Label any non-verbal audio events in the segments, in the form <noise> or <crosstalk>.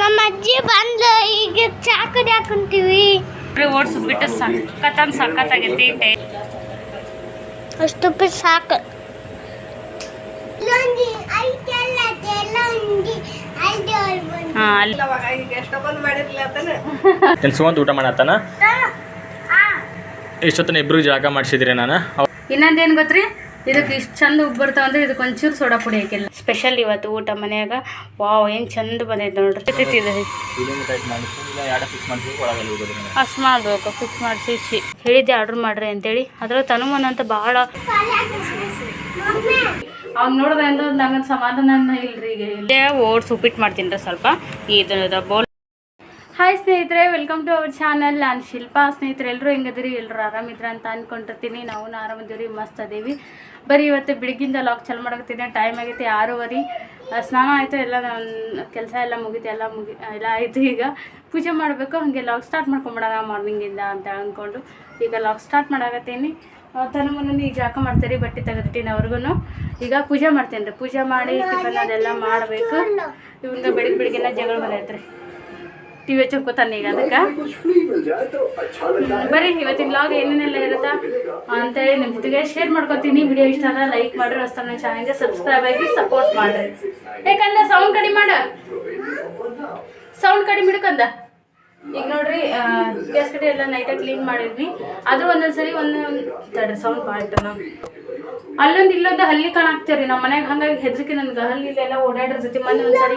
ನಮ್ಮ ಅಜ್ಜಿ ಬಂದು ಈಗ ಚಾಕಡಿ ಹಾಕೊಂತೀವಿ. ಓಡಿಸ್ ಬಿಟ್ಟು ಸಖತ್ತಂದು ಸಖತ್ತಾಗೈತಿ ಅಷ್ಟು ಉಪ್ಪಿಟ್ಟು ಸಾಕು. ಹಾಂ ಅಲ್ಲಿ. ಇಲ್ಲಿ ಸುವಂತ ಊಟ ಮಾಡತ್ತಾನ? ಎಷ್ಟೊತ್ತನ ಇಬ್ರು ಜಾಗ ಮಾಡಿಸಿದ್ರಿ ನಾನು? ಇನ್ನೊಂದೇನು ಗೊತ್ತ್ರಿ? ಇದಕ್ಕೆ ಇಷ್ಟು ಚಂದ ಉಪ್ಪು ಬರ್ತಾವ ಅಂದ್ರೆ ಇದಕ್ಕೆ ಒಂಚೂರು ಸೋಡಾ ಪುಡಿ ಹಾಕಿಲ್ಲ. ಸ್ಪೆಷಲ್ ಇವತ್ತು ಊಟ ಮನೆಯಾಗ. ವಾವ್ ಏನು ಚಂದ ಬಂದೈತೆ ನೋಡ್ರಿ. ಇದು ಅಷ್ಟು ಮಾಡ್ಬೇಕು ಫಿಕ್ಸ್ ಮಾಡಿಸಿ ಹೇಳಿದ್ದೆ ಆರ್ಡ್ರ್ ಮಾಡ್ರಿ ಅಂತೇಳಿ. ಅದ್ರಲ್ಲಿ ತನುಮನ್ ಅಂತ ಭಾಳ ಅವ್ನು ನೋಡಿದ್ರೆ ಅಂದ್ರೆ ನಂಗೆ ಸಮಾಧಾನ ಇಲ್ರಿ ಈಗ. ಇಲ್ಲೇ ಓಟ್ಸ್ ಉಪ್ಪಿಟ್ಟು ಮಾಡ್ತೀನಿ ರೀ ಸ್ವಲ್ಪ. ಇದು ಬೋಲ್ ಹಾಯ್ ಸ್ನೇಹಿತರೆ ವೆಲ್ಕಮ್ ಟು ಅವರ್ ಚಾನಲ್ ನಾನು ಶಿಲ್ಪಾ. ಸ್ನೇಹಿತರೆ ಎಲ್ಲರೂ ಹೆಂಗದಿರಿ ಎಲ್ಲರೂ ಆರಾಮಿದ್ರ ಅಂತ ಅಂದ್ಕೊಂಡಿರ್ತೀನಿ ನಾವು ಆರಾಮಿದ್ದೀವಿ ಮಸ್ತ್ ಅದೀವಿ ಬರೀ ಇವತ್ತು ಬೆಳಗ್ಗಿಂದ ಲಾಕ್ ಚಾಲು ಮಾಡಕತ್ತೀನಿ ಟೈಮ್ ಆಗೈತೆ ಆರೂವರೆ. ಸ್ನಾನ ಆಯಿತು, ಎಲ್ಲ ಕೆಲಸ ಎಲ್ಲ ಮುಗೀತು, ಎಲ್ಲ ಮುಗಿ ಎಲ್ಲ ಆಯಿತು ಈಗ. ಪೂಜೆ ಮಾಡಬೇಕು, ಹಾಗೆ ಲಾಕ್ ಸ್ಟಾರ್ಟ್ ಮಾಡ್ಕೊಂಬಿಡೋಣ ಮಾರ್ನಿಂಗಿಂದ ಅಂತ ಅಂದ್ಕೊಂಡು ಈಗ ಲಾಕ್ ಸ್ಟಾರ್ಟ್ ಮಾಡಾಕತ್ತೀನಿ. ತನಮನ ಈಗ ಜಾಕ ಮಾಡ್ತೀರಿ ಬಟ್ಟೆ ತೆಗೆದಿಟ್ಟಿನ ಅವ್ರಿಗೂ ಈಗ ಪೂಜೆ ಮಾಡ್ತೀನಿ ರೀ ಪೂಜೆ ಮಾಡಿ ಟಿಫನ್ ಅದೆಲ್ಲ ಮಾಡಬೇಕು. ಇವಾಗ ಬೆಳಿಗ್ಗೆ ಬೆಳಿಗ್ಗೆನ ಜಗಳ ಬಂದೈತೆ ರೀ ಟಿ ವಿ ಹಚ್ಕೋತಾನೆ ಈಗ ಅದಕ್ಕೆ? ಬರ್ರಿ ಇವತ್ತಿನ ಬ್ಲಾಗ್ ಏನೇನೆಲ್ಲ ಇರುತ್ತಾ? ಅಂತೇಳಿ ನಿಮ್ಮ ಜೊತೆಗೆ ಶೇರ್ ಮಾಡ್ಕೊತೀನಿ. ವಿಡಿಯೋ ಇಷ್ಟ ಆದ್ರೆ ಲೈಕ್ ಮಾಡ್ರಿ. ಹೊಸ ನನ್ನ ಚಾನಲ್ಗೆ ಸಬ್ಸ್ಕ್ರೈಬ್ ಆಗಿ ಸಪೋರ್ಟ್ ಮಾಡ್ರಿ. ಯಾಕಂದ್ರೆ ಸೌಂಡ್ ಕಡಿಮೆ ಮಾಡ. ಸೌಂಡ್ ಕಡಿಮೆ ಹಿಡ್ಕಂದ ಈಗ ನೋಡ್ರಿ ಗ್ಯಾಸ್ ಕಡೆ ಎಲ್ಲ ನೈಟಾಗಿ ಕ್ಲೀನ್ ಮಾಡಿದ್ವಿ. ಅದು ಒಂದೊಂದ್ಸರಿ ಒಂದೊಂದು ತಡ್ರಿ ಸೌಂಡ್ ನಾವು ಅಲ್ಲೊಂದು ಇಲ್ಲೊಂದು ಹಲ್ಲಿ ಕಾಣಾಕ್ತೀರಿ ನಮ್ಮ ಮನೆಗೆ ಹಂಗಾಗಿ ಹೆದರಿಕೆ ನನ್ಗೆ. ಹಲ್ಲಿ ಎಲ್ಲ ಓಡಾಡ್ರ ಜೊತೆ ಮನೆ ಒಂದ್ಸರಿ.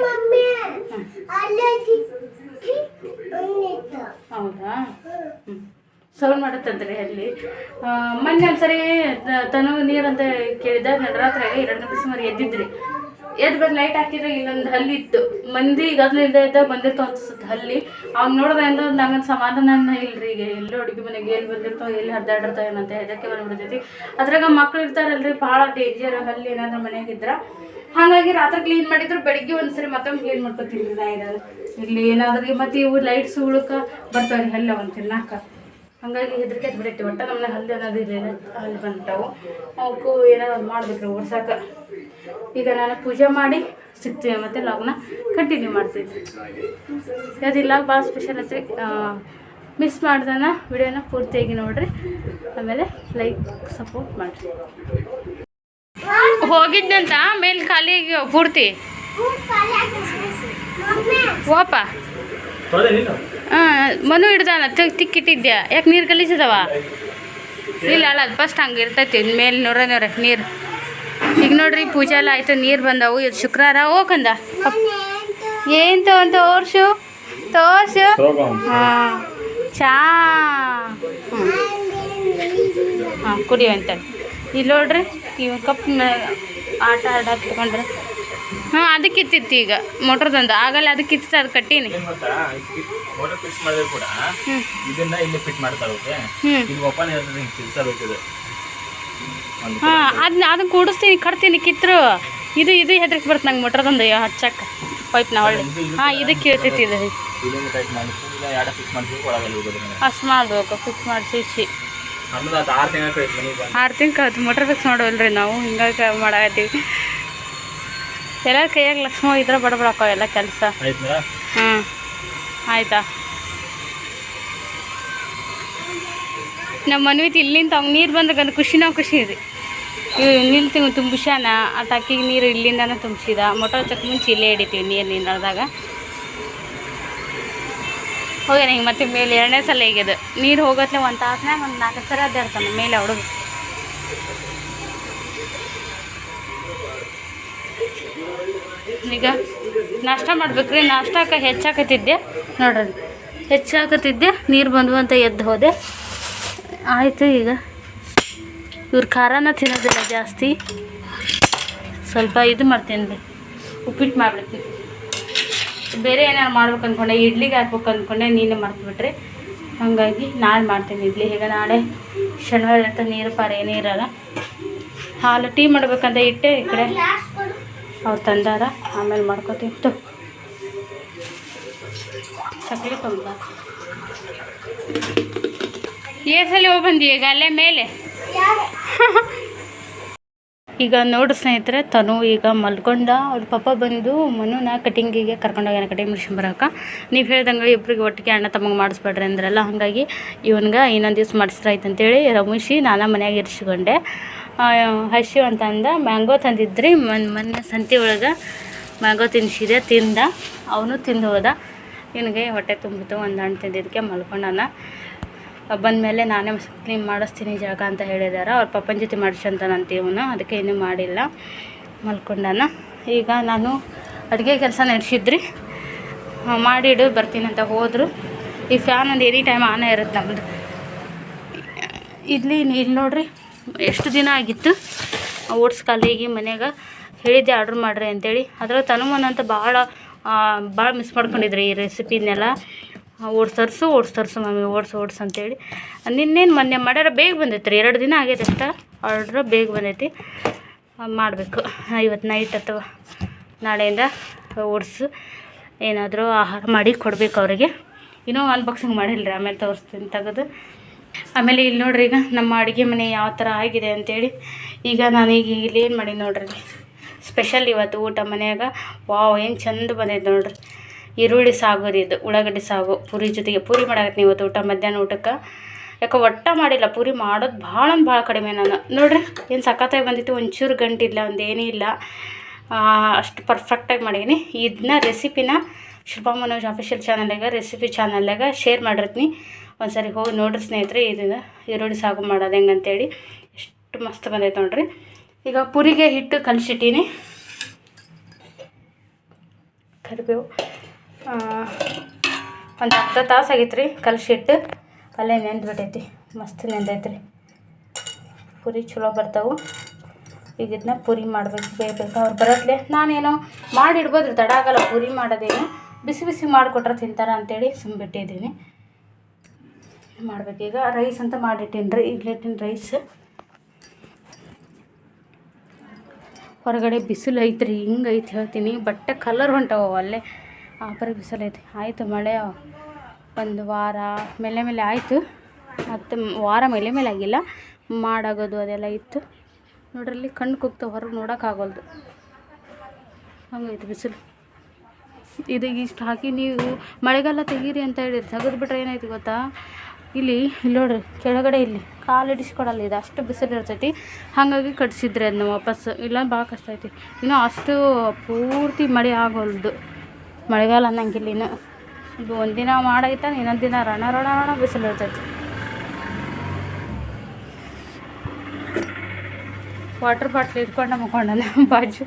ಹೌದಾ? ಸೌಂಡ್ ಮಾಡುತ್ತಂತ್ರಿ ಅಲ್ಲಿ. ಮೊನ್ನೆ ಒಂದ್ಸರಿ ತನು ನೀರಂತ ಕೇಳಿದ ನಡರಾತ್ರಿ ಎರಡು ನಿಮಿಷ ಸುಮಾರು ಎದ್ದಿದ್ರಿ. ಎದ್ದು ಬಂದು ಲೈಟ್ ಹಾಕಿದ್ರೆ ಇಲ್ಲೊಂದು ಹಲ್ಲಿ ಇತ್ತು. ಮಂದಿ ಗದ್ಲು ಇಲ್ಲದೆ ಇದ್ದ ಬಂದಿರ್ತಾವ ಅನ್ಸುತ್ತೆ ಹಲ್ಲಿ. ಅವ್ನು ನೋಡಿದ್ರೆ ಅಂದ್ರೆ ನಂಗೊಂದು ಸಮಾಧಾನ ಇಲ್ರಿ, ಈಗ ಎಲ್ಲೋ ಅಡುಗೆ ಮನೆಗೆ, ಎಲ್ಲಿ ಬಂದಿರ್ತಾವ ಎಲ್ಲಿ ಹರಿದಾಡಿರ್ತಾವ ಏನಂತ ಹೆದಕ್ಕೆ ಬಂದ್ಬಿಡ್ತೈತಿ. ಅದ್ರಾಗ ಮಕ್ಳು ಇರ್ತಾರಲ್ರಿ, ಭಾಳ ಡೇಂಜರ್ ಹಲ್ಲಿ ಏನಾದ್ರು ಮನೆಯಾಗಿದ್ರ ಹಾಗಾಗಿ ರಾತ್ರಿ ಕ್ಲೀನ್ ಮಾಡಿದ್ರು ಬೆಳಿಗ್ಗೆ ಒಂದ್ಸರಿ ಮತ್ತೊಮ್ಮೆ ಕ್ಲೀನ್ ಮಾಡ್ಕೊತೀನಿ ಇರೋದು ಇಲ್ಲಿ ಏನಾದ್ರೂ ಮತ್ತೆ ಇವು ಲೈಟ್ಸ್ ಉಳುಕ ಬರ್ತಾವ್ರಿ ಹಲ್ಲ ಒಂದು ತಿನ್ನಾಕ. ಹಂಗಾಗಿ ಹೆದರಿಕೆ ಬಿಡೈತಿ, ಒಟ್ಟ ನಮ್ಮನೆ ಹಲ್ಲು ಅನ್ನೋದು ಇಲ್ಲ ಅಲ್ಲಿ ಬಂದ್ಬಿಟ್ಟವು. ಅವಕ್ಕೂ ಏನಾದ್ರು ಮಾಡ್ಬೇಕ್ರಿ ಓಡ್ಸಾಕ. ಈಗ ನಾನು ಪೂಜೆ ಮಾಡಿ ಸಿಗ್ತೀವಿ ಮತ್ತು ಲಾಗ್ನ ಕಂಟಿನ್ಯೂ ಮಾಡ್ತೀವಿ ಅದಿಲ್ಲ ಭಾಳ ಸ್ಪೆಷಲ್ ಐತ್ರಿ. ಮಿಸ್ ಮಾಡ್ದನ, ವಿಡಿಯೋನ ಪೂರ್ತಿಯಾಗಿ ನೋಡಿರಿ. ಆಮೇಲೆ ಲೈಕ್ ಸಪೋರ್ಟ್ ಮಾಡಿರಿ. ಹೋಗಿದ್ದಂತ ಮೇಲೆ ಖಾಲಿ ಪೂರ್ತಿ? ಓಪ ಹಾಂ, ಮನು ಹಿಡ್ದಾನ ತಿಕ್ಕಿಟ್ಟಿದ್ಯಾ ಯಾಕೆ ನೀರು ಕಲಿಸಿದವ? ಇಲ್ಲ, ಅಲ್ಲ, ಅದು ಫಸ್ಟ್ ಹಂಗೆ ಇರ್ತೈತಿ ಮೇಲೆ ನೋಡ್ರೆ ನೋಡ್ರಿ ನೀರು. ಈಗ ನೋಡ್ರಿ, ಪೂಜೆ ಎಲ್ಲ ಆಯ್ತು, ನೀರು ಬಂದವು, ಇದು ಶುಕ್ರವಾರ ಹೋಗಂದ ಏನು ಅಂತ ತೋರ್ಸು? ತೋರ್ಸು? ಹಾಂ. ಚಾ. ಹಾಂ, ಕುಡಿಯುವಂತ. ಇಲ್ಲಿ ನೋಡ್ರಿ ಇವ ಕಪ್ ಆಟ ಆಡಕ್ಕೆ ತಗೊಂಡ್ರೆ ಹಾಂ ಅದಕ್ಕೆ ಇತ್ತಿತ್ತು ಈಗ ಮೋಟ್ರದೊಂದು ಆಗಲ್ಲ ಅದಕ್ಕೆ ಇತ್ತು ಅದು ಕಟ್ಟೀನಿ. ಮೋಟರ್ ಫಿಕ್ಸ್ ಮಾಡಿದ್ರೆ ಕೂಡ ಇದನ್ನ ಇಲ್ಲಿ ಫಿಟ್ ಮಾಡ್ತಾರೆ ಓಕೆ ಹ್ಞೂ ಇದು ಓಪನ್ ಇರ್ತದೆ ಹಿಂಗೆ ತಿರ್ಸಬೇಕಿದೆ ಒಂದು ಹಾಂ ಅದನ್ನ ಅದನ್ನ ಕೂಡಿಸ್ತೀನಿ ಕಟ್ತೀನಿ ಕಿತ್ತರು ಇದು ಇದು ಹೆದರಿಕೆ ಬರುತ್ತೆ ನಂಗೆ ಮೋಟ್ರದೊಂದು ಹಚ್ಚಕ್ಕ ಪೈಪ್ ಪೈಪ್ನ ಒಳ್ಳೆ ಹಾಂ ಇದಕ್ಕೆ ಇರ್ತೈತಿ ಇದು. ಅಷ್ಟು ಮಾಡಬೇಕು ಫಿಕ್ಸ್ ಮಾಡಿಸಿ ಆರು ತಿಂಗ್ ಕಳಿತು ಮೋಟ್ರ್ ಫಿಕ್ಸ್ ಮಾಡೋಲ್ರಿ ನಾವು. ಹಿಂಗಾಗಿ ಮಾಡಾಕತ್ತೀವಿ. ಎಲ್ಲ ಕೈಯಾಗ ಲಕ್ಷ್ಮ ಇದ್ರೆ ಬಡಬಡಕ ಎಲ್ಲ ಕೆಲಸ. ಆಯ್ತಾ ಹ್ಞೂ ಆಯ್ತಾ? ನಮ್ಮ ಮನ್ವಿತ್ ಇಲ್ಲಿಂದ ಅವ್ನು ನೀರು ಬಂದಾಗ ಅದು ಖುಷಿ ನಾವು ಖುಷಿ ಇದೆ ಇವ್ ನಿಲ್ತೀವಿ ತುಂಬಿಸ್ಯಾನ. ಆ ಟಕ್ಕಿಗೆ ನೀರು ಇಲ್ಲಿಂದನೇ ತುಂಬಿಸಿದ. ಮೋಟರ್ ಚಕ್ ಮುಂಚೆ ಇಲ್ಲೇ ಹಿಡಿತೀವಿ ನೀರು ನೀರ್ದಾಗ ಹೋಗ್ಯಾನ ಹಿಂಗೆ ಮತ್ತೆ ಮೇಲೆ ಎರಡನೇ ಸಲ ಈಗದು ನೀರು ಹೋಗತ್ಲೆ ಒಂದು ತಾಸನಾಗ ಒಂದು ನಾಲ್ಕು ಸಲ ಅಡ್ಡಾಡ್ತಾನೆ ಮೇಲೆ ಹುಡುಗ ಈಗ ನಾಷ್ಟ ಮಾಡ್ಬೇಕ್ರಿ ನಾಷ್ಟಕ್ಕೆ ಹೆಚ್ಚಾಕತ್ತಿದ್ದೆ. ನೋಡ್ರಿ, ಹೆಚ್ಚಾಕತ್ತಿದ್ದೆ, ನೀರು ಬಂದು ಅಂತ ಎದ್ದು ಹೋದೆ. ಆಯಿತು ಈಗ. ಇವ್ರು ಖಾರನ ತಿನ್ನೋದಿಲ್ಲ ಜಾಸ್ತಿ. ಸ್ವಲ್ಪ ಇದು ಮಾಡ್ತೀನಿ ರೀ ಉಪ್ಪಿಟ್ಟು ಮಾಡ್ಬಿಡ್ತೀನಿ ಬೇರೆ ಏನಾರು ಮಾಡ್ಬೇಕು ಅಂದ್ಕೊಂಡೆ ಇಡ್ಲಿಗೆ ಹಾಕ್ಬೇಕು ಅಂದ್ಕೊಂಡೆ ನೀನೇ ಮರ್ತುಬಿಟ್ರಿ ಹಾಗಾಗಿ ನಾಳೆ ಮಾಡ್ತೀನಿ ಇಡ್ಲಿ. ಈಗ ನಾಳೆ ಶನಿವಾರ ಇರ್ತದೆ ನೀರು ಪಾರ ಏನೇ ಇರಲ್ಲ. ಹಾಲು ಟೀ ಮಾಡ್ಬೇಕಂತ ಇಟ್ಟೆ ಈ ಕಡೆ ಅವ್ರು ತಂದಾರ. ಆಮೇಲೆ ಮಾಡ್ಕೊತಿತ್ತು ಸಕ್ಕರೆ ತುಂಬ ಏಸಲ್ಲಿ ಸಲ ಹೋಗಿ ಬಂದಿ ಈಗ? ಅಲ್ಲೇ ಮೇಲೆ? <laughs> ಈಗ ನೋಡು ಸ್ನೇಹಿತರೆ, ತನು ಈಗ ಮಲ್ಕೊಂಡ ಅವ್ರ ಪಾಪ ಬಂದು ಮನುನ ಕಟಿಂಗಿಗೆ ಕರ್ಕೊಂಡೋಗ್ಯಾನ ಕಟಿಂಗ್ ಮಿಷನ್ ಬರೋಕೆ ನೀವು ಹೇಳ್ದಂಗೆ ಇಬ್ಬರಿಗೆ ಒಟ್ಟಿಗೆ ಅಣ್ಣ ತಮಗೆ ಮಾಡಿಸ್ಬೇಡ್ರಿ ಅಂದ್ರಲ್ಲ, ಹಾಗಾಗಿ ಇವನ್ಗೆ ಇನ್ನೊಂದು ದಿವ್ಸ ಮಾಡಿಸ್ರಾಯ್ತು ಅಂತೇಳಿ ರಮೇಶಿ ನಾನು ಮನ್ಯಾಗ ಇರಿಸ್ಕೊಂಡೆ. ಹಸಿ ಅಂತ ಅಂದ, ಮ್ಯಾಂಗೋ ತಂದಿದ್ರಿ, ಮನ್, ಮೊನ್ನೆ ಸಂತೆ ಒಳಗೆ ಮ್ಯಾಂಗೋ ತಿನ್ಸಿದೆ, ತಿಂದ, ಅವನು ತಿಂದು ಹೋದ. ಇವನಿಗೆ ಹೊಟ್ಟೆ ತುಂಬಿತು, ಒಂದು ಹಣ್ಣು ತಿಂದಿದ್ದಕ್ಕೆ ಮಲ್ಕೊಂಡಾನ. ಬಂದಮೇಲೆ ನಾನೇ ಕ್ಲೀನ್ ಮಾಡಿಸ್ತೀನಿ ಜಾಗ ಅಂತ ಹೇಳಿದಾರೆ. ಅವ್ರ ಪಪ್ಪನ ಜೊತೆ ಮಾಡಿಸಂತಾನಂತ ಇವನು. ಅದಕ್ಕೆ ಇನ್ನೂ ಮಾಡಿಲ್ಲ. ಮಲ್ಕೊಂಡಾನ. ಈಗ ನಾನು ಅಡುಗೆ ಕೆಲಸ ನಡೆಸಿದ್ರಿ. ಮಾಡಿಡು, ಬರ್ತೀನಿ ಅಂತ ಹೋದರು. ಈ ಫ್ಯಾನ್ ಒಂದು ಎನಿ ಟೈಮ್ ಆನೇ ಇರುತ್ತೆ ನಮ್ಮದು ಇಲ್ಲಿ ಇಲ್ಲಿ ನೋಡ್ರಿ. ಎಷ್ಟು ದಿನ ಆಗಿತ್ತು? ಓಟ್ಸ್ ಕಾಲಿಗೆ ಮನೆಯಾಗ ಹೇಳಿದ್ದೆ ಆರ್ಡ್ರ್ ಮಾಡ್ರಿ ಅಂತೇಳಿ. ಅದರ ತನುಮನ ಅಂತ ಭಾಳ ಭಾಳ ಮಿಸ್ ಮಾಡ್ಕೊಂಡಿದ್ರಿ ಈ ರೆಸಿಪಿನೆಲ್ಲ ಓಡ್ಸರ್ಸು ಓಟ್ಸ್ ತರಿಸು ಮಮ್ಮಿ ಓಟ್ಸ್ ಓಡ್ಸು ಅಂತೇಳಿ. ನಿನ್ನೇನು ಮೊನ್ನೆ ಮಾಡ್ಯಾರ? ಬೇಗ ಬಂದೈತೆ ರೀ, ಎರಡು ದಿನ ಆಗೈತೆ ಅಷ್ಟ. ಆರ್ಡ್ರ್ ಬೇಗ ಬಂದೈತಿ. ಮಾಡಬೇಕು. ಇವತ್ತು ನೈಟ್ ಅಥವಾ ನಾಳೆಯಿಂದ ಓಡಿಸು. ಏನಾದರೂ ಆಹಾರ ಮಾಡಿ ಕೊಡಬೇಕು ಅವರಿಗೆ. ಇನ್ನೂ ಅನ್ಬಾಕ್ಸಿಂಗ್ ಮಾಡಿಲ್ಲ ರೀ ಆಮೇಲೆ ತೋರಿಸ್ತೀನಿ ತೆಗೆದು. ಆಮೇಲೆ ಇಲ್ಲಿ ನೋಡ್ರಿ ಈಗ ನಮ್ಮ ಅಡುಗೆ ಮನೆ ಯಾವ ಥರ ಆಗಿದೆ ಅಂತೇಳಿ. ಈಗ ನಾನು ಈಗ ಇಲ್ಲಿ ಏನು ಮಾಡಿ ನೋಡ್ರಿ? ಸ್ಪೆಷಲ್ ಇವತ್ತು ಊಟ ಮನೆಯಾಗ. ವಾವ್, ಏನು ಚಂದ ಬಂದೈತೆ ನೋಡ್ರಿ. ಈರುಳ್ಳಿ ಸಾಗು ರೀ ಇದು ಉಳ್ಳಾಗಡ್ಡಿ ಸಾಗು, ಪೂರಿ ಜೊತೆಗೆ ಪೂರಿ ಮಾಡಾಕತ್ತೀನಿ ಇವತ್ತು ಊಟ, ಮಧ್ಯಾಹ್ನ ಊಟಕ್ಕೆ. ಯಾಕೆ ಒಟ್ಟ ಮಾಡಿಲ್ಲ, ಪೂರಿ ಮಾಡೋದು ಭಾಳ ಅಂದ್ರೆ ಭಾಳ ಕಡಿಮೆ ನಾನು. ನೋಡ್ರಿ, ಏನು ಸಖತ್ತಾಗಿ ಬಂದಿತ್ತು, ಒಂಚೂರು ಗಂಟಿಲ್ಲ ಒಂದು ಏನೂ ಇಲ್ಲ. ಅಷ್ಟು ಪರ್ಫೆಕ್ಟಾಗಿ ಮಾಡೀನಿ. ಇದನ್ನ ರೆಸಿಪಿನ ಶುಭಾ ಮನೋಜ್ ಅಫಿಷಿಯಲ್ ಚಾನಲ್ನಾಗ ರೆಸಿಪಿ ಚಾನಲ್ನಾಗ ಶೇರ್ ಮಾಡಿರ್ತೀನಿ. ಒಂದ್ಸರಿ ಹೋಗಿ ನೋಡ್ರಿ ಸ್ನೇಹಿತರೆ ಇದನ್ನು ಈರುಳ್ಳಿ ಸಾಗು ಮಾಡೋದು ಹೆಂಗಂತೇಳಿ ಎಷ್ಟು ಮಸ್ತ್ ಬಂದೈತೆ ನೋಡ್ರಿ. ಈಗ ಪುರಿಗೆ ಹಿಟ್ಟು ಕಲಿಸಿಟ್ಟೀನಿ. ಕರಿಬೇವು. ಒಂದು ಹತ್ತು ತಾಸು ಆಗೈತೆ ರೀ ಕಲಸಿಟ್ಟು. ಅಲ್ಲೇ ನೆಂದ್ಬಿಟ್ಟೈತಿ. ಮಸ್ತ್ ನೆಂದೈತೆ ರೀ ಪುರಿ ಚಲೋ ಬರ್ತಾವೆ. ಈಗ ಇದನ್ನ ಪುರಿ ಮಾಡಬೇಕು ಬೇಯಬೇಕು ಅವ್ರು ಬರೋದ್ಲೆ. ನಾನೇನೋ ಮಾಡಿಡ್ಬೋದು ತಡ ಆಗಲ್ಲ. ಪುರಿ ಮಾಡೋದೇನು. ಬಿಸಿ ಬಿಸಿ ಮಾಡಿಕೊಟ್ರೆ ತಿಂತಾರ ಅಂತೇಳಿ ಸುಮ್ಬಿಟ್ಟಿದ್ದೀನಿ ಮಾಡಬೇಕೀಗ ರೈಸ್ ಅಂತ ಮಾಡಿಟ್ಟೀನಿ ರೀ, ಇಡ್ಲಿಟ್ಟಿನ ರೈಸ್. ಹೊರಗಡೆ ಬಿಸಿಲು ಐತ್ರಿ ಹಿಂಗೆ ಹೇಳ್ತೀನಿ. ಬಟ್ಟೆ ಕಲರ್ ಹೊಂಟವ ಅಲ್ಲೇ ಆ ಪರಿ ಬಿಸಿಲು ಐತಿ ಆಯಿತು, ಮಳೆ ಒಂದು ವಾರ ಮೇಲೆ ಮೇಲೆ ಆಯಿತು. ಮತ್ತು ವಾರ ಮೇಲೆ ಮೇಲೆ ಆಗಿಲ್ಲ. ಮಾಡಾಗೋದು ಅದೆಲ್ಲ ಇತ್ತು. ನೋಡ್ರಲ್ಲಿ ಕಣ್ಣು ಕುಗ್ತಾವ ಹೊರಗೆ ನೋಡೋಕ್ಕಾಗಲ್ದು. ಹಂಗೈತೆ ಬಿಸಿಲು. ಇದು ಇಷ್ಟು ಹಾಕಿ ನೀವು ಮಳೆಗಾಲ ತೆಗೀರಿ ಅಂತ ಹೇಳಿರಿ. ತೆಗೆದು ಬಿಟ್ರೆ ಏನಾಯ್ತು ಗೊತ್ತಾ? ಇಲ್ಲಿ ಇಲ್ಲಿ ನೋಡ್ರಿ, ಕೆಳಗಡೆ ಇಲ್ಲಿ ಕಾಲು ಇಡಿಸ್ಕೊಡಲ್ಲ ಇದು. ಅಷ್ಟು ಬಿಸಿಲು ಇರ್ತೈತಿ. ಹಾಗಾಗಿ ಕಟ್ಸಿದ್ರೆ ಅದನ್ನ ವಾಪಸ್ಸು. ಇಲ್ಲ, ಭಾಳ ಕಷ್ಟ ಐತಿ. ಇನ್ನೂ ಅಷ್ಟು ಪೂರ್ತಿ ಮಳೆ ಆಗೋಲ್ದು. ಮಳೆಗಾಲ ಅನ್ನಂಗಿಲ್ಲ ಇನ್ನು. ಇದು ಒಂದಿನ ಮಾಡೈತ ಇನ್ನೊಂದು ದಿನ ರಣ ರಣ ರಣ ಬಿಸಿಲು ಇರ್ತೈತಿ. ವಾಟರ್ ಬಾಟ್ಲ್ ಇಟ್ಕೊಂಡು ಮಕ್ಕೊಂಡನ ಬಾಜು.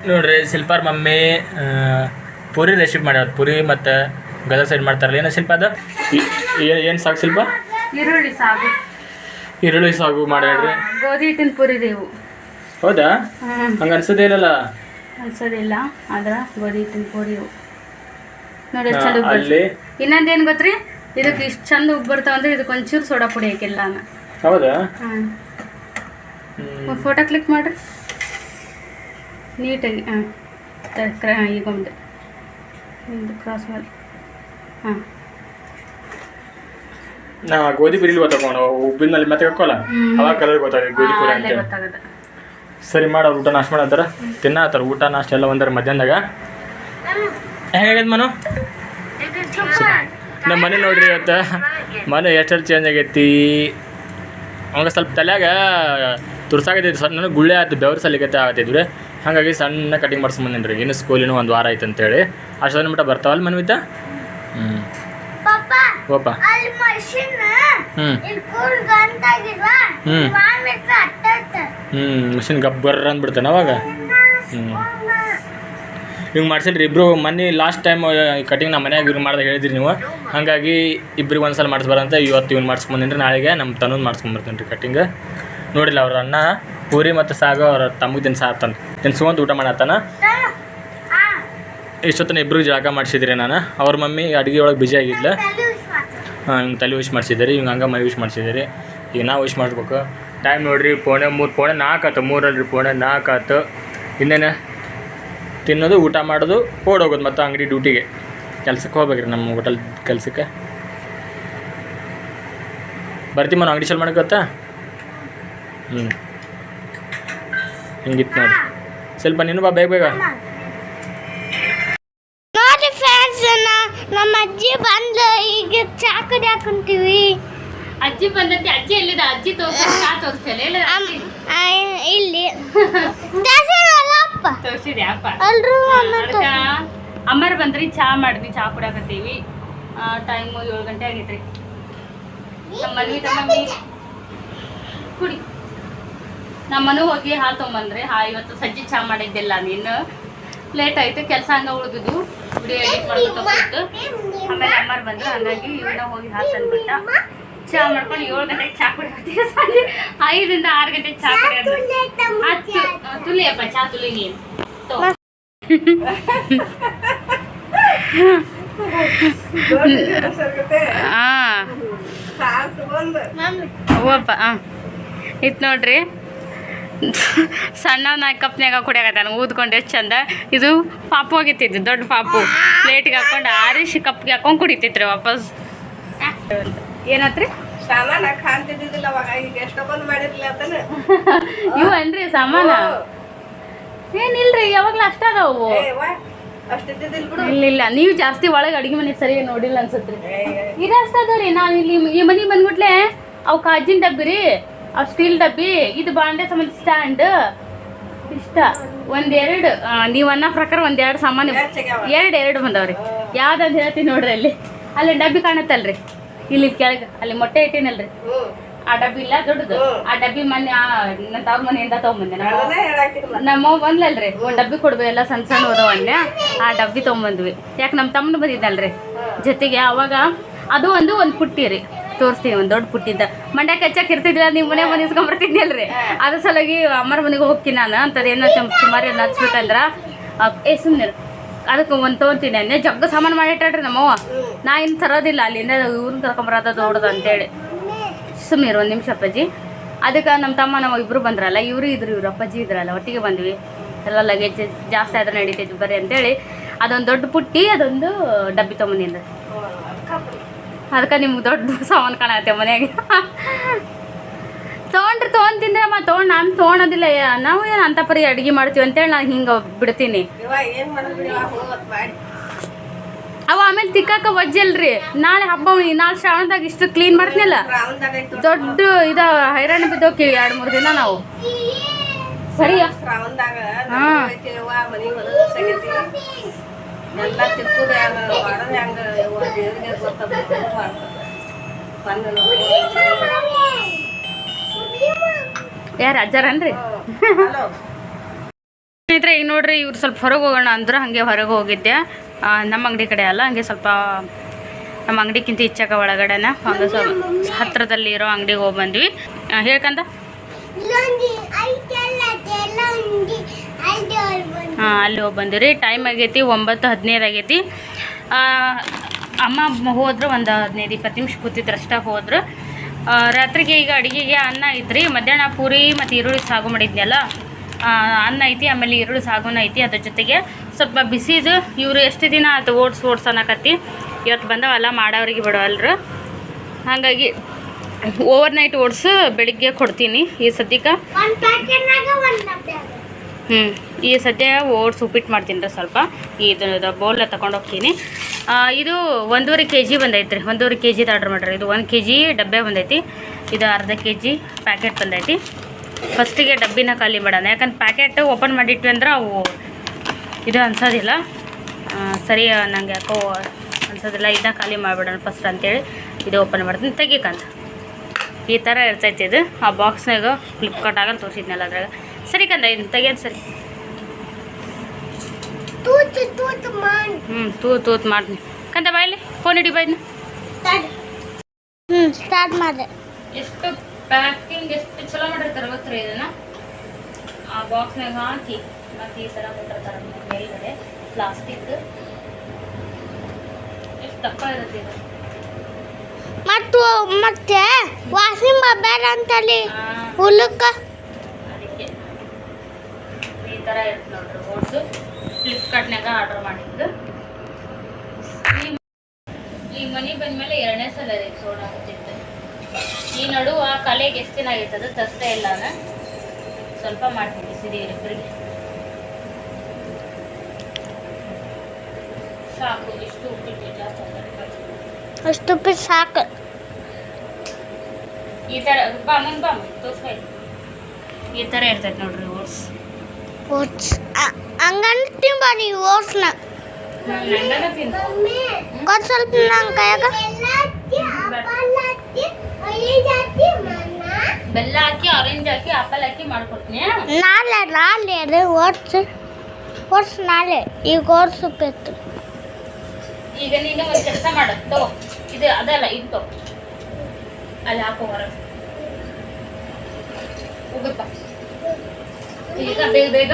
ನೋಡ್ರಿ ಶಿಲ್ಪಾರ್ ಮಮ್ಮಿ ಪೂರಿ ರೆಸಿಪಿ ಮಾಡ್ಯಾರ. ಪೂರಿ ಮತ್ತು ಗದಗ ಸೈಡ್ ಮಾಡ್ತಾರಲ್ಲ ಏನೋ ಶಿಲ್ಪ ಅದು? ಏನು ಸಾಕು ಶಿಲ್ಪ? ಈರುಳ್ಳಿ ಸಾಗು. ಈರುಳ್ಳಿ ಸಾಗು ಮಾಡ್ಯಾಡ್ರಿ ಗೋಧಿ ಹಿಟ್ಟಿನ ಪುರಿ ರೀ ಇವು. ಹೌದಾ? ಹಂಗ ಅನ್ಸೋದೇ ಇಲ್ಲಲ್ಲ? ಅನ್ಸೋದಿಲ್ಲ ಆದ್ರೆ ಹಿಟ್ಟಿನ ಪೂರಿ ನೋಡಿ ಚಂದ ಅಲ್ಲಿ? ಇನ್ನೊಂದೇನು ಗೊತ್ತ್ರಿ? ಇದಕ್ಕೆ ಇಷ್ಟು ಚಂದ ಉಬ್ಬು ಬರ್ತಾವ ಅಂದ್ರೆ ಇದಕ್ಕೆ ಒಂಚೂರು ಸೋಡಾ ಪುಡಿ ಹಾಕಿಲ್ಲ ನಾನು ಹೌದಾ? ಹಾಂ. ಫೋಟೋ ಕ್ಲಿಕ್ ಮಾಡ್ರಿ. ನೀಟಾಗಿ ಹಾಂ. ಈಗ ಒಂದು. ಒಂದು ಕ್ರಾಸ್ ಮಾಡಿ. ಹಾಂ. ನಾ ಗೋಧಿ ಬಿರಿಲಿ ಗೊತ್ತಾಕೋಣ ಉಬ್ಬಿನಲ್ಲಿ ಮೇಲೆ ಮತ್ತೆ ಹಾಕೋಲ್ಲ? ಅವಾಗ ಕಲರ್ ಗೊತ್ತಾಗ ಗೋಧಿ ಪುಡಿ ಅಂತ. ಸರಿ ಮಾಡ ಊಟ ನಾಶ ಮಾಡತ್ತಾರ ತಿನ್ನತ್ತಾರ ಊಟ ನಾಷ್ಟ ಎಲ್ಲ ಒಂದರ ಮಧ್ಯಾಹ್ನದಾಗ. ಹೆಂಗಾಗೈತೆ ಮನು? ನಮ್ಮ ಮನೆ ನೋಡ್ರಿ ಇವತ್ತು. ಮನೆ ಎಷ್ಟೆಲ್ಲ ಚೇಂಜ್ ಆಗೈತಿ? ಅವಾಗ ಸ್ವಲ್ಪ ತಲೆಯಾಗ ತುರ್ಸಾಗೈತಿ ಸರ್ ನನಗೆ ಗುಳ್ಳೆ ಆಯ್ತು ಬೆವ್ರ ಸಲಿಕತ್ತೆ ಆಗತ್ತಿದ್ವಿ ಹಾಗಾಗಿ ಸಣ್ಣ ಕಟಿಂಗ್ ಮಾಡ್ಸ್ಕೊಂಬಂದಿನಿ ರೀ ಇನ್ನು ಸ್ಕೂಲಿನೂ ಒಂದು ವಾರ ಆಯ್ತು ಅಂತೇಳಿ. ಅಷ್ಟೊಂದು ಮಟ್ಟ ಬರ್ತಾವಲ್ಲ ಮನ್ವಿದ್ದ ಹ್ಞೂ ಓಪ ಹ್ಞೂ ಹ್ಞೂ ಹ್ಞೂ ಮಿಷಿನ್ ಗಬ್ಬರ್ ಅಂದ್ಬಿಡ್ತಾನೆ ಅವಾಗ. ಹ್ಞೂ ಹಿಂಗೆ ಮಾಡ್ಸಿಲ್ರಿ ಇಬ್ಬರು ಮೊನ್ನೆ ಲಾಸ್ಟ್ ಟೈಮ್ ಕಟಿಂಗ್ ನಮ್ಮ ಮನ್ಯಾಗ ಇವ್ರು ಮಾಡ್ದಾಗ ಹೇಳಿದ್ರಿ ನೀವು. ಹಾಗಾಗಿ ಇಬ್ರಿಗೆ ಒಂದು ಸಲ ಮಾಡಿಸ್ಬಾರಂತ ಇವತ್ತು ಇವ್ನು ಮಾಡಿಸ್ಕೊಂಬಂದಿನಿ ನಾಳೆಗೆ ನಮ್ಮ ತನ್ನೊಂದು ಮಾಡಿಸ್ಕೊಂಬರ್ತೀನಿ ರೀ ಕಟಿಂಗ್ ನೋಡಿಲ್ಲ ಅವ್ರ ಅಣ್ಣ ಪೂರಿ ಮತ್ತು ಸಾಗ ಅವ್ರ ತಮಗೆ ತಿನ್ಸಾತನ ತಿನ್ಸ್ಕೊಂತ ಊಟ ಮಾಡತ್ತಾನ? ಇಷ್ಟೊತ್ತನ ಇಬ್ರಿಗೆ ಜಾಗ ಮಾಡಿಸಿದ್ರಿ ನಾನು. ಅವ್ರ ಮಮ್ಮಿ ಅಡುಗೆ ಒಳಗೆ ಬಿಜಿ ಆಗಿದ್ಲ. ಹಾಂ ಹಿಂಗೆ ತಲೆ ವಿಶ್ ಮಾಡಿಸಿದ್ದೀರಿ ಹಿಂಗೆ ಹಂಗೆ ಮೈ ವಿಶ್ ಮಾಡಿಸಿದ್ದೀರಿ ಈಗ ನಾವು ವಿಶ್ ಮಾಡ್ಬೇಕು ಟೈಮ್ ನೋಡ್ರಿ ಪೋಣೆ ಮೂರು ಪೋಣೆ ನಾಲ್ಕು ಆತು ಮೂರಲ್ರಿ ಪೋಣೆ ನಾಲ್ಕು ಆತು. ಇನ್ನೇನು? ತಿನ್ನೋದು ಊಟ ಮಾಡೋದು ಓಡೋಗೋದು ಮತ್ತು ಅಂಗಡಿ ಡ್ಯೂಟಿಗೆ. ಕೆಲ್ಸಕ್ಕೆ ಹೋಗ್ಬೇಕ್ರಿ ನಮ್ಮ ಹೋಟೆಲ್ ಕೆಲಸಕ್ಕೆ. ಬರ್ತೀವಿ ಮನ ಅಂಗಡಿ ಚಾಲು ಮಾಡಕತ್ತಾ ಹ್ಞೂ ಹಿಂಗಿತ್ತು ನೋಡಿ ಸ್ವಲ್ಪ ನೀನು ಬಾ ಬೇಗ ಬೇಗ. ನೋಡಿ ಫ್ರೆಂಡ್ಸ್ ನಮ್ಮ ಅಜ್ಜಿ ಬಂದು ಈಗ ಚಾ ಹಾಕೊಂತೀವಿ. ಅಜ್ಜಿ ಬಂದೈತಿ ಇಲ್ಲ. ಅಮ್ಮರ್ ಬಂದ್ರಿ ಚಾ ಮಾಡಿದ್ವಿ ಚಾ ಕುಡಿಯಾಕತ್ತೀವಿ ಟೈಮು ಏಳು ಗಂಟೆ ಆಗೈತ್ರಿ. ನಮ್ಮ ಮನ್ವಿ ತಮ್ಮಿ ಕುಡಿ. ನಮ್ಮ ಮನೆ ಹೋಗಿ ಹಾಲು ತೊಗೊಂಬಂದ್ರಿ ಹಾ ಇವತ್ತು ಸಜ್ಜಿ ಚಾ ಮಾಡಿದ್ದಿಲ್ಲ ನೀನು. ಲೇಟ್ ಆಯ್ತು ಕೆಲಸ ಹಂಗ ಉಳಿದಿದ್ದು. ವಿಡಿಯೋ ಎಡಿಟ್ ಮಾಡ್ಕೊತ ಆಮೇಲೆ ಅಮ್ಮರ್ ಬಂದ್ರು ಹಂಗಾಗಿ ಇವನ್ನ ಹೋಗಿ ಹಾಲು ತಂದ್ಬಿಟ್ಟ. ಚಾ ಮಾಡ್ಕೊಂಡು ಏಳು ಗಂಟೆಗೆ ಚಾ ಕುಡಿಯತ್ತೀವಿ ಸಂಜೆ ಐದರಿಂದ ಆರು ಗಂಟೆಗೆ ಚಾ ಕುಡಿಯೋದು ತುಲಿಯಪ್ಪ ಚಾ ತುಲಿ ನೀನು. ಹಾಂ ಇತ್ತು ನೋಡ್ರಿ. ಸಣ್ಣ ನಾ ಕಪ್ನ್ಯಾಗ ಕುಡಿಯಾಕತ್ತಾನ. ಊದ್ಕೊಂಡು ಎಷ್ಟು ಚಂದ. ಇದು ಪಾಪು ಹೋಗಿತ್ತಿದ್ದು ದೊಡ್ಡ ಪಾಪು. ಪ್ಲೇಟಿಗೆ ಹಾಕೊಂಡು ಆರಿಸಿ ಕಪ್ಗೆ ಹಾಕೊಂಡು ಕುಡಿತೈತ್ರಿ ವಾಪಸ್. ಏನತ್ರಿ? ಸಾಮಾನ ಕಾಣ್ತಿದ್ದಿಲ್ಲ ಅವಾಗ ಈಗ ಎಷ್ಟೊಂದು ಮಾಡಿರ್ಲಿಲ್ಲ ಅಂತಾನೆ. <laughs> ಇವು ಅನ್ರಿ ಸಾಮಾನ? ಏನಿಲ್ರಿ ಯಾವಾಗ್ಲೂ ಅಷ್ಟ ಅದಾವು ಇಲ್ಲ ಇಲ್ಲ ನೀವು ಜಾಸ್ತಿ ಒಳಗೆ ಅಡಿಗೆ ಮನೆ ಸರಿ ನೋಡಿಲ್ಲ ಅನ್ಸತ್ರಿ ಇದು ಅಷ್ಟ ಅದಾವ್ರಿ ನಾನು ಇಲ್ಲಿ ಈ ಮನೆಗೆ ಬಂದ್ಬಿಟ್ಲೆ ಅವು ಕಾಜಿನ ಡಬ್ಬಿ ರೀ ಅವು ಸ್ಟೀಲ್ ಡಬ್ಬಿ ಇದು ಬಾಂಡೆ ಸಂಬಂಧ ಸ್ಟ್ಯಾಂಡ್. ಇಷ್ಟ ಒಂದೆರಡು ನೀವು ಅನ್ನ ಪ್ರಕಾರ ಒಂದೆರಡು ಸಾಮಾನು. ಎರಡು ಎರಡು ಬಂದವ್ರಿ. ಯಾವ್ದಂತ ಹೇಳ್ತೀನಿ ನೋಡ್ರಿ ಅಲ್ಲಿ. ಅಲ್ಲಿ ಡಬ್ಬಿ ಕಾಣತ್ತಲ್ರಿ. ಇಲ್ಲಿ ಕೆಳಗೆ ಅಲ್ಲಿ ಮೊಟ್ಟೆ ಇಟ್ಟಿನಲ್ರಿ. ಆ ಡಬ್ಬಿ ಇಲ್ಲ ದೊಡ್ಡದು. ಆ ಡಬ್ಬಿ ಮನೆ ನನ್ನ ತವ್ರ ಮನೆಯಿಂದ ತಗೊಂಬಂದೆ. ನಮ್ಮ ಬಂದ್ಲಲ್ರಿ. ಒಂದ್ ಡಬ್ಬಿ ಕೊಡ್ಬೇಕು ಎಲ್ಲ ಸಣ್ಣ ಸಣ್ಣ ಹೋದವ ಅಂದೆ ಆ ಡಬ್ಬಿ ತಗೊಂಬಂದ್ವಿ. ಯಾಕೆ ನಮ್ಮ ತಮ್ಮನ ಬಂದಿದ್ದಲ್ರಿ? ಜೊತೆಗೆ ಅವಾಗ ಅದು ಒಂದು ಒಂದು ಪುಟ್ಟಿ ರೀ. ತೋರಿಸ್ತೀನಿ ಒಂದು ದೊಡ್ಡ ಪುಟ್ಟಿದ್ದ ಮಂಡ್ಯ ಹೆಚ್ಚಕ್ಕೆ ಇರ್ತಿದ್ದಿಲ್ಲ ನೀವು ಮನೆ ಮನೆ ಇಸ್ಕೊಂಬರ್ತಿದ್ನಲ್ರಿ ಅದ್ರ ಸಲುವಾಗಿ ಅಮ್ಮರ ಮನೆಗೆ ಹೋಗ್ತೀನಿ ನಾನು. ಅಂತ ಏನೋ ಸುಮಾರು ಏನು ಹಚ್ಬೇಕಂದ್ರ ಏ ಸುಮ್ಮನೆ ಅದಕ್ಕೆ ಒಂದು ತೊಗೊಂತೀನಿ ಅಂದೆ ಜಗ್ಗ ಸಾಮಾನು ಮಾಡಿಟ್ಟಾಡ್ರಿ ನಮ್ಮವ್ವ. ನಾ ಇನ್ನು ತರೋದಿಲ್ಲ, ಅಲ್ಲಿಂದ ಇವ್ರನ್ನ ಕರ್ಕೊಂಬರೋದ ದೊಡ್ಡದು ಅಂತೇಳಿ. ಸುಮ್ಮನೆ ಒಂದು ನಿಮಿಷ ಅಪ್ಪಾಜಿ. ಅದಕ್ಕೆ ನಮ್ಮ ತಮ್ಮ ನಾವು ಇಬ್ಬರು ಬಂದ್ರಲ್ಲ, ಇವರು ಇದ್ರು, ಇವ್ರು ಅಪ್ಪಾಜಿ ಇದ್ರಲ್ಲ, ಒಟ್ಟಿಗೆ ಬಂದ್ವಿ. ಎಲ್ಲ ಲಗೇಜ್ ಜಾಸ್ತಿ ಆದ್ರೆ ನಡೀತೈತಿ ಬರ್ರಿ ಅಂತೇಳಿ. ಅದೊಂದು ದೊಡ್ಡ ಪುಟ್ಟಿ, ಅದೊಂದು ಡಬ್ಬಿ ತೊಗೊಂಬಂದಿನ್ರಿ ಅದಕ್ಕೆ ನಿಮ್ಗೆ ದೊಡ್ಡ ಸಾಮಾನು ಕಾಣತ್ತೆ ಮನೆಯಾಗೆ. ತೊಗೊಂಡ್ರಿ ತಿಂದ್ರೆ ತೊಗೊಂಡು ನಾನು ತೊಗೊಳೋದಿಲ್ಲ ನಾವು ಏನು ಅಂತ ಪರಿ ಅಡುಗೆ ಮಾಡ್ತೀವಿ ಅಂತೇಳಿ ನಾನು ಹಿಂಗೆ ಬಿಡ್ತೀನಿ. ಅವ ಆಮೇಲೆ ತಿಕ್ಕಾಕ ವಜ್ಜಲ್ರಿ ನಾಳೆ ಹಬ್ಬ ನಾಳೆ ಶ್ರಾವಣದಾಗ ಇಷ್ಟು ಕ್ಲೀನ್ ಮಾಡ್ತೀನಲ್ಲ ದೊಡ್ಡ ಇದ ಹೈರಾಣ ಬಿದ್ದೋಕಿ ಎರಡು ಮೂರು ದಿನ ನಾವು. ಸರಿ ಶ್ರಾವಣದಾಗ ಹಾ. ಎಲ್ಲ ಯಾರು ಅಜ್ಜಾರನ್ರಿ ಸ್ನೇಹಿತರೆ ಈಗ ನೋಡ್ರಿ ಇವ್ರು ಸ್ವಲ್ಪ ಹೊರಗೆ ಹೋಗೋಣ ಅಂದ್ರೆ ಹಾಗೆ ಹೊರಗೆ ಹೋಗಿದ್ದೆ. ನಮ್ಮ ಅಂಗಡಿ ಕಡೆ ಅಲ್ಲ ಹಂಗೆ ಸ್ವಲ್ಪ ನಮ್ಮ ಅಂಗಡಿಗಿಂತ ಇಚ್ಚಾಕ ಒಳಗಡೆನ. ಹಂಗೆ ಸ್ವಲ್ಪ ಹತ್ರದಲ್ಲಿ ಇರೋ ಅಂಗಡಿಗೆ ಹೋಗಿ ಬಂದ್ವಿ. ಹೇಳ್ಕಂತ ಹೇಳ್ಕಂದ ಹಾಂ ಅಲ್ಲಿ ಹೋಗಿ ಬಂದಿವಿ ಟೈಮ್ ಆಗೈತಿ ಒಂಬತ್ತು ಹದಿನೈದು ಆಗೈತಿ. ಅಮ್ಮ ಹೋದ್ರೆ ಒಂದು ಹದಿನೈದು ಇಪ್ಪತ್ತು ನಿಮಿಷ ಕೂತಿದ್ರು ಅಷ್ಟೇ ಹೋದ್ರು. ರಾತ್ರಿಗೆ ಈಗ ಅಡುಗೆಗೆ ಅನ್ನ ಐತ್ರಿ. ಮಧ್ಯಾಹ್ನ ಪೂರಿ ಮತ್ತು ಈರುಳ್ಳಿ ಸಾಗು ಮಾಡಿದ್ನಲ್ಲ ಅನ್ನ ಐತಿ, ಆಮೇಲೆ ಈರುಳ್ಳಿ ಸಾಗುನ ಐತಿ ಅದ್ರ ಜೊತೆಗೆ ಸ್ವಲ್ಪ ಬಿಸಿದು ಇವರು ಎಷ್ಟು ದಿನ ಆಯ್ತು ಓಡ್ಸ್ ಓಡ್ಸ್ ಅನ್ನಕತ್ತಿ ಇವತ್ತು ಬಂದವಲ್ಲ ಮಾಡೋರಿಗೆ ಬಿಡವಲ್ರು ಹಾಗಾಗಿ ಓವರ್ ನೈಟ್ ಓಡ್ಸು, ಬೆಳಿಗ್ಗೆ ಕೊಡ್ತೀನಿ ಈ ಸದ್ಯಕ್ಕೆ. ಹ್ಞೂ ಈ ಸದ್ಯ ಓಟ್ಸ್ ಉಪ್ಪಿಟ್ಟು ಮಾಡ್ತೀನಿ ರೀ ಸ್ವಲ್ಪ. ಇದು ಬೌಲ ತಗೊಂಡು ಹೋಗ್ತೀನಿ. ಇದು ಒಂದೂವರೆ ಕೆ ಜಿ ಬಂದೈತೆ ರೀ ಒಂದೂವರೆ ಕೆ ಜಿದು ಆರ್ಡ್ರ್ ಮಾಡಿರಿ. ಇದು ಒಂದು ಕೆ ಜಿ ಡಬ್ಬೆ ಬಂದೈತಿ. ಇದು ಅರ್ಧ ಕೆ ಜಿ ಪ್ಯಾಕೆಟ್ ಬಂದೈತಿ. ಫಸ್ಟಿಗೆ ಡಬ್ಬಿನ ಖಾಲಿ ಮಾಡೋಣ. ಯಾಕಂದ್ರೆ ಪ್ಯಾಕೆಟ್ ಓಪನ್ ಮಾಡಿಟ್ವಿ ಅಂದ್ರೆ ಅವು ಇದು ಅನ್ಸೋದಿಲ್ಲ. ಸರಿ, ನಂಗೆ ಯಾಕೋ ಅನ್ಸೋದಿಲ್ಲ. ಇದನ್ನ ಖಾಲಿ ಮಾಡಿಬಿಡೋಣ ಫಸ್ಟ್ ಅಂತೇಳಿ ಇದು ಓಪನ್ ಮಾಡ್ತೀನಿ. ತೆಗಿಕಂತ ಈ ಥರ ಇರ್ತೈತಿ ಇದು. ಆ ಬಾಕ್ಸ್ನಾಗ ಫ್ಲಿಪ್ಕಾರ್ಟ್ ಆಗಲ್ಲ ತೋರಿಸಿದ್ನಲ್ಲ ಅದ್ರಾಗ. ಸರಿ ಕಂದ ಇದನ್ನು ತೆಗಿಯೋದು ಸರಿ. ಹ್ಞೂ ತೂತ್ ತೂತ್ ಮಾಡ್ತೀನಿ. ಕಂದ ಬಾಯಲ್ಲಿ ಫೋನ್ ಹಿಡಿ ಬಾಯ್ನ ಹ್ಞೂ ಸ್ಟಾರ್ಟ್ ಮಾಡಿದೆ ಎಷ್ಟು ಪ್ಯಾಕಿಂಗ್ ಎಷ್ಟು ಚಲೋ ಮಾಡಿರ್ತಾರೆ ಗೊತ್ತಿರ ಇದನ್ನ? ಆ ಬಾಕ್ಸ್ನಾಗ ಹಾಕಿ ಮತ್ತು ಈ ಥರ ಕೊಟ್ಟಿರ್ತಾರೆ ಮೇಲ್ಗಡೆ ಪ್ಲಾಸ್ಟಿಕ್ ಎಷ್ಟು ದಪ್ಪ ಇರುತ್ತೆ ಇದು. ಮತ್ತು ಮತ್ತೆ ವಾಸಿಂಗ್ ಬೇಡ ಅಂತಲ್ಲಿ ಈ ಥರ ಇರುತ್ತೆ ನೋಡ್ರಿ ಓಟ್ಸು ಫ್ಲಿಪ್ಕಾರ್ಟ್ನಾಗ ಆರ್ಡರ್ ಮಾಡಿದ್ದು. ಈ- ಈ ಮನೆ ಬಂದ್ಮೇಲೆ ಎರಡನೇ ಸಲ ರೀ ಸೋಡಾ ಈ ನಡುವ ಕಲೆಗೆ ಎಷ್ಟು ದಿನ ಆಗೈತೆ ಅದು ತರಿಸ್ತಾ ಇಲ್ಲ ಸ್ವಲ್ಪ ಮಾಡ್ತೀನಿ ಸಿರಿ ಇಬ್ಬರಿಗೆ ಸಾಕು ಇಷ್ಟು ಉಪ್ಪಿಟ್ಟು ಜಾಸ್ತಿ. ಅಷ್ಟು ಉಪ್ಪಿಟ್ಟು ಸಾಕು. ಈ ಥರ ಬಾ ಮುಂದೆ ಬಾ ತೋರ್ಸ್ಕೊ ಈ ಥರ ಇರ್ತೈತೆ ನೋಡ್ರಿ ಓಟ್ಸ್ ಓಟ್ಸ್ ಹಂಗಂದ್ರೆ ತಿನ್ಬಾರಿ ಓಟ್ಸ್ನ ನಂಗನ ತಿಂದು ಕೊಡ್ ಸ್ವಲ್ಪ ನನ್ನ ಕೈಯಾಗ ಬೆಲ್ಲ ಹಾಕಿ ಆರೆಂಜ್ ಹಾಕಿ ಆಪಲ್ ಹಾಕಿ ಮಾಡ್ಕೊಡ್ತೀನಿ ನಾಳೆ ನಾಳೆ ಅದು ಓಟ್ಸ್ ಓಟ್ಸ್ ನಾಳೆ ಈಗ ಓಟ್ಸ್ ಉಪ್ಪಿಟ್ಟು ಈಗ ನೀನು ಒಂದು ಕೆಲಸ ಮಾಡು ತಗೋ ಇದು ಅದಲ್ಲ ಇದು ತಗೋ ಅಲ್ಲಿ ಹಾಕೋ ಹೊರಗೆ ಉಗ್ಗಪ್ಪ ಈಗ ಬೇಗ ಬೇಗ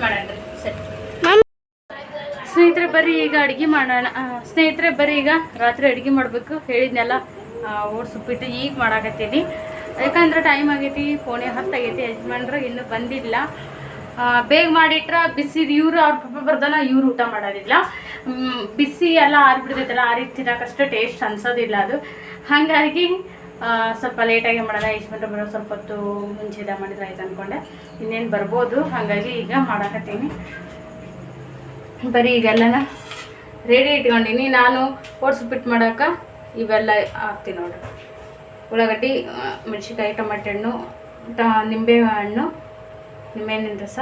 ಮಾಡೋಣ ಸ್ನೇಹಿತರೆ ಬರ್ರಿ ಈಗ ಅಡುಗೆ ಮಾಡೋಣ. ಸ್ನೇಹಿತರೆ ಬರ್ರಿ ಈಗ ರಾತ್ರಿ ಅಡುಗೆ ಮಾಡಬೇಕು. ಹೇಳಿದ್ನೆಲ್ಲ ಓಡ್ಸ್ ಉಪ್ಪಿಟ್ಟು ಈಗ ಮಾಡಾಕತ್ತೀನಿ. ಯಾಕಂದ್ರೆ ಟೈಮ್ ಆಗೈತಿ ಫೋನೆ ಹತ್ತಾಗೈತಿ ಯಜಮಾನ್ರು ಇನ್ನೂ ಬಂದಿಲ್ಲ. ಆ, ಬೇಗ ಮಾಡಿಟ್ರ ಬಿಸಿ ಇವ್ರು ಅವ್ರ ಪಪ್ಪ ಬರ್ದಲ್ಲ ಇವ್ರು ಊಟ ಮಾಡೋದಿಲ್ಲ. ಬಿಸಿ ಎಲ್ಲ ಆರಿಬಿಡ್ತೈತಲ್ಲ ರೀತಿ ತಿನ್ನೋಕಷ್ಟು ಟೇಸ್ಟ್ ಅನ್ಸೋದಿಲ್ಲ ಅದು. ಹಾಗಾಗಿ ಆ, ಸ್ವಲ್ಪ ಲೇಟಾಗಿ ಮಾಡೋಣ ಯಜಮಾನ್ರು ಬರೋ ಸ್ವಲ್ಪ ಹೊತ್ತು ಮುಂಚೆದ ಮಾಡಿದ್ರೆ ಆಯ್ತು ಅಂದ್ಕೊಂಡೆ ಇನ್ನೇನು ಬರ್ಬೋದು, ಹಾಗಾಗಿ ಈಗ ಮಾಡಾಕತ್ತೀನಿ. ಬರೀ ಈಗೆಲ್ಲನ ರೆಡಿ ಇಟ್ಕೊಂಡಿನಿ. ನಾನು ಓಟ್ಸ್ ಉಪ್ಪಿಟ್ಟು ಮಾಡೋಕೆ ಇವೆಲ್ಲ ಹಾಕ್ತೀನಿ ನೋಡ್ರಿ ಉಳ್ಳಾಗಡ್ಡಿ ಮೆಣಸಿಕಾಯಿ ಟೊಮೆಟೊ ಹಣ್ಣು, ಟ, ನಿಂಬೆ ಹಣ್ಣು, ನಿಂಬೆಹಣ್ಣಿನ ರಸ,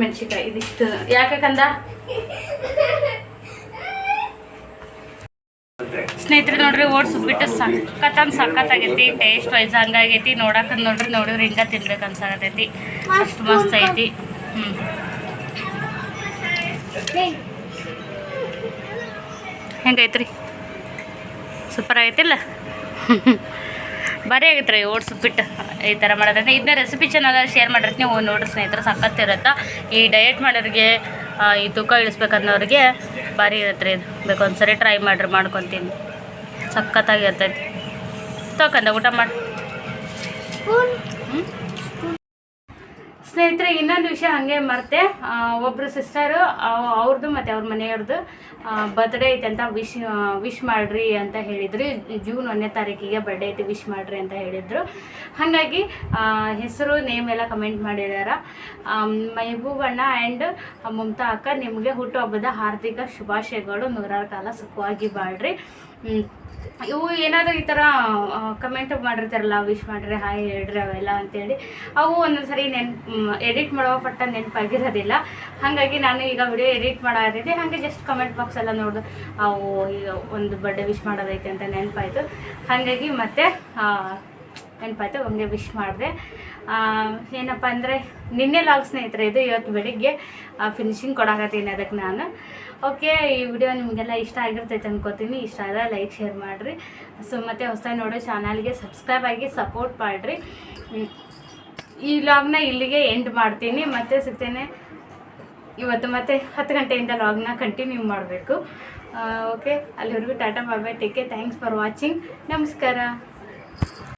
ಮೆಣಸಿನ್ಕಾಯಿ. ಇದಿಷ್ಟು. ಯಾಕೆ ಕಂದ? ಸ್ನೇಹಿತರೆ ನೋಡ್ರಿ ಓಟ್ಸ್ ಬಿಟ್ಟು ಸಖತ್ತಂದು ಸಖತ್ತಾಗೈತಿ ಟೇಸ್ಟ್ ವೈಸ್ ಹಂಗಾಗೈತಿ. ನೋಡಕ್ಕೆ ನೋಡ್ರಿ, ನೋಡಿದ್ರೆ ಹಿಂಗ ತಿನ್ಬೇಕು ಅನ್ಸಾಗತೈತಿ ಅಷ್ಟು ಮಸ್ತ್ ಐತಿ. ಹ್ಞೂ ಹೆಂಗೈತ್ರಿ? ಸೂಪರ್ ಆಗೈತಿಲ್ಲ? ಭಾರಿ ಆಗೈತೆ ರೀ ಬಿಟ್ಟು ಈ ಥರ ಮಾಡೋದಂದ್ರೆ. ಇದನ್ನ ರೆಸಿಪಿ ಚಾನಲ್ ಶೇರ್ ಮಾಡಿರ್ತೀನಿ. ನೀವು ನೋಡ್ರಿ ಸ್ನೇಹಿತರೆ ಸಖತ್ತಿರುತ್ತೆ ಈ ಡಯಟ್ ಮಾಡೋರಿಗೆ ಈ ತೂಕ ಇಳಿಸ್ಬೇಕನ್ನೋರಿಗೆ ಭಾರಿ ಇರುತ್ತೆ ರೀ ಇದು. ಬೇಕು ಒಂದ್ಸರಿ ಟ್ರೈ ಮಾಡ್ರಿ, ಮಾಡ್ಕೊತೀನಿ. ಸಖತ್ತಾಗಿರ್ತೈತಿ. ತಗೊಂಡ ಊಟ ಮಾಡಿ ಸ್ನೇಹಿತರೆ, ಇನ್ನೊಂದು ವಿಷಯ ಹಾಗೆ ಮರ್ತೆ. ಒಬ್ಬರು ಸಿಸ್ಟರು ಅವ್ರದ್ದು ಮತ್ತು ಅವ್ರ ಮನೆಯವ್ರದ್ದು ಬರ್ತ್ಡೇ ಐತೆ ಅಂತ ವಿಶ್ ವಿಶ್ ಮಾಡಿರಿ ಅಂತ ಹೇಳಿದ್ರು. ಜೂನ್ ಒಂದನೇ ತಾರೀಕಿಗೆ ಬರ್ಡೇ ಐತೆ ವಿಶ್ ಮಾಡಿರಿ ಅಂತ ಹೇಳಿದರು. ಹಾಗಾಗಿ ಹೆಸರು ನೇಮ್ ಎಲ್ಲ ಕಮೆಂಟ್ ಮಾಡಿದಾರ. ಮೈಬೂಬಣ್ಣ ಆ್ಯಂಡ್ ಮಮತಾ ಅಕ್ಕ, ನಿಮಗೆ ಹುಟ್ಟುಹಬ್ಬದ ಹಾರ್ದಿಕ ಶುಭಾಶಯಗಳು. ನೂರಾರು ಕಾಲ ಸುಖವಾಗಿ ಬಾಳ್ರಿ. ಇವು ಏನಾದರೂ ಈ ಥರ ಕಮೆಂಟ್ ಮಾಡಿರ್ತಾರಲ್ಲ ವಿಶ್ ಮಾಡಿರಿ ಹಾಯ್ ಹೇಳ್ರಿ ಅವೆಲ್ಲ ಅಂತೇಳಿ, ಅವು ಒಂದೊಂದು ಸರಿ ನೆನ್ಪು ಎಡಿಟ್ ಮಾಡೋ ಪಟ್ಟ ನೆನಪಾಗಿರೋದಿಲ್ಲ. ಹಾಗಾಗಿ ನಾನು ಈಗ ವಿಡಿಯೋ ಎಡಿಟ್ ಮಾಡೋದಿದ್ದೆ, ಹಾಗೆ ಜಸ್ಟ್ ಕಮೆಂಟ್ ಬಾಕ್ಸ್ ಎಲ್ಲ ನೋಡು ಅವು ಈಗ ಒಂದು ಬರ್ಡೇ ವಿಶ್ ಮಾಡೋದೈತೆ ಅಂತ ನೆನಪಾಯಿತು. ಹಾಗಾಗಿ ಮತ್ತೆ ನೆನಪಾಯಿತು ನೆನಪಾಯ್ತು, ಹಂಗೆ ವಿಶ್ ಮಾಡಿದೆ. ಏನಪ್ಪ ಅಂದರೆ, ನಿನ್ನೆ ಲಾಗ್ ಸ್ನೇಹಿತರೆ, ಇದು ಇವತ್ತು ಬೆಳಿಗ್ಗೆ ಫಿನಿಶಿಂಗ್ ಕೊಡಾಕತ್ತೀನಿ ಅದಕ್ಕೆ ನಾನು. ಓಕೆ ಈ ವಿಡಿಯೋ ನಿಮಗೆಲ್ಲ ಇಷ್ಟ ಆಗಿರ್ತೈತೆ ಅನ್ಕೋತೀನಿ. ಇಷ್ಟ ಆದರೆ ಲೈಕ್ ಶೇರ್ ಮಾಡಿರಿ. ಸೊ ಮತ್ತು ಹೊಸ ನೋಡೋ ಚಾನಲ್ಗೆ ಸಬ್ಸ್ಕ್ರೈಬ್ ಆಗಿ ಸಪೋರ್ಟ್ ಮಾಡಿರಿ. ಈ ಲಾಗ್ನ ಇಲ್ಲಿಗೆ ಎಂಡ್ ಮಾಡ್ತೀನಿ. ಮತ್ತೆ ಸಿಗ್ತೇನೆ ಇವತ್ತು ಮತ್ತೆ ಹತ್ತು ಗಂಟೆಯಿಂದ ಲಾಗ್ನ ಕಂಟಿನ್ಯೂ ಮಾಡಬೇಕು. ಓಕೆ ಅಲ್ಲಿವರೆಗೂ ಟಾಟಾ ಬಾಬಾ ಕೇರ್ ಥ್ಯಾಂಕ್ಸ್ ಫಾರ್ ವಾಚಿಂಗ್ ನಮಸ್ಕಾರ.